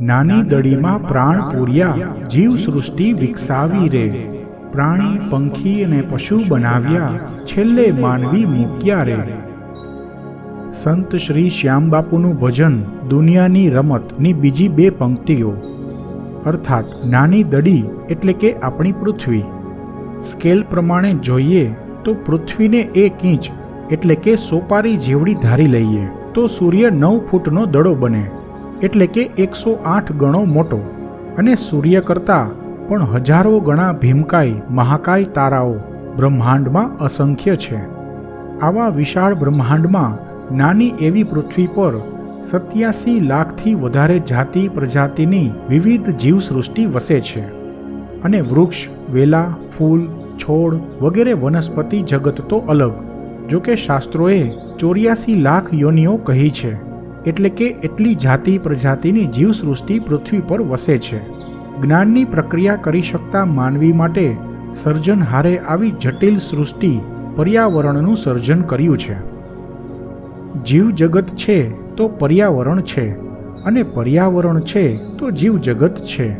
નાની દડીમાં પ્રાણ પૂર્યા જીવ સૃષ્ટિ વિકસાવી રે. પ્રાણી પંખી અને પશુ બનાવ્યા. છેલ્લે માનવી મૂક્યા રે. સંત શ્રી શ્યામબાપુનું ભજન દુનિયાની રમતની બીજી બે પંક્તિઓ. અર્થાત નાની દડી એટલે કે આપણી પૃથ્વી. સ્કેલ પ્રમાણે જોઈએ તો પૃથ્વીને એક ઇંચ એટલે કે સોપારી જેવડી ધારી લઈએ તો સૂર્ય નવ ફૂટનો દડો બને. એટલે કે એકસો આઠ ગણો મોટો. અને સૂર્ય કરતાં પણ હજારો ગણા ભીમકાય મહાકાય તારાઓ બ્રહ્માંડમાં અસંખ્ય છે. આવા વિશાળ બ્રહ્માંડમાં નાની એવી પૃથ્વી પર સત્યાસી લાખથી વધારે જાતિ પ્રજાતિની વિવિધ જીવસૃષ્ટિ વસે છે. અને વૃક્ષ, વેલા, ફૂલ, છોડ વગેરે વનસ્પતિ જગત તો અલગ. જોકે શાસ્ત્રોએ ચોર્યાસી લાખ યોનિઓ કહી છે. એટલે કે એટલી જાતિ પ્રજાતિની જીવસૃષ્ટિ પૃથ્વી પર વસે છે. જ્ઞાનની પ્રક્રિયા કરી શકતા માનવી માટે સર્જનહારે આવી જટિલ સૃષ્ટિ પર્યાવરણનું સર્જન કર્યું છે. જીવ જગત છે તો પર્યાવરણ છે અને પર્યાવરણ છે તો જીવ જગત છે.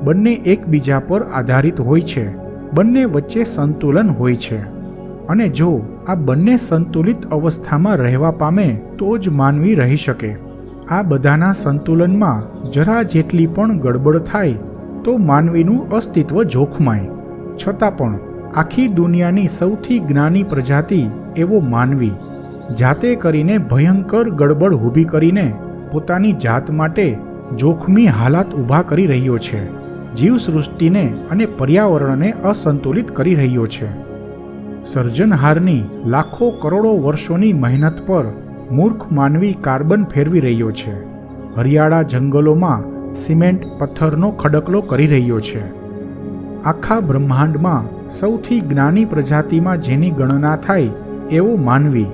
બંને એકબીજા પર આધારિત હોય છે. બંને વચ્ચે સંતુલન હોય છે. અને જો આ બંને સંતુલિત અવસ્થામાં રહેવા પામે, તો જ માનવી રહી શકે. આ બધાના સંતુલનમાં જરા જેટલી પણ ગડબડ થાય, તો માનવીનું અસ્તિત્વ જોખમાય. છતાં પણ, આખી દુનિયાની સૌથી જ્ઞાની પ્રજાતિ એવો માનવી, જાતે કરીને ભયંકર ગડબડ ઊભી કરીને પોતાની જાત માટે જોખમી હાલાત ઊભા કરી રહ્યો છે. જીવસૃષ્ટિને અને પર્યાવરણને અસંતુલિત કરી રહ્યો છે. સર્જનહારની લાખો કરોડો વર્ષોની મહેનત પર મૂર્ખ માનવી કાર્બન ફેરવી રહ્યો છે. હરિયાળા જંગલોમાં સિમેન્ટ પથ્થરનો ખડકલો કરી રહ્યો છે. આખા બ્રહ્માંડમાં સૌથી જ્ઞાની પ્રજાતિમાં જેની ગણના થાય એવો માનવી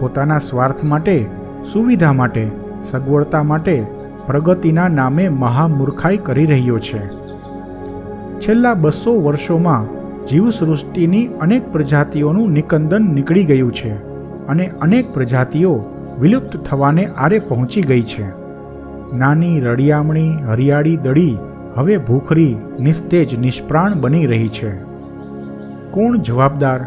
પોતાના સ્વાર્થ માટે, સુવિધા માટે, સગવડતા માટે પ્રગતિના નામે મહામૂર્ખાઈ કરી રહ્યો છે. છેલ્લા બસો વર્ષોમાં જીવસૃષ્ટિની અનેક પ્રજાતિઓનું નિકંદન નીકળી ગયું છે અને અનેક પ્રજાતિઓ વિલુપ્ત થવાને આરે પહોંચી ગઈ છે. નાની રળિયામણી, હરિયાળી દડી હવે ભૂખરી, નિસ્તેજ, નિષ્પ્રાણ બની રહી છે. કોણ જવાબદાર?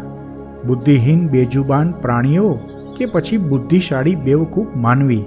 બુદ્ધિહીન બેજુબાન પ્રાણીઓ કે પછી બુદ્ધિશાળી બેવકૂફ માનવી?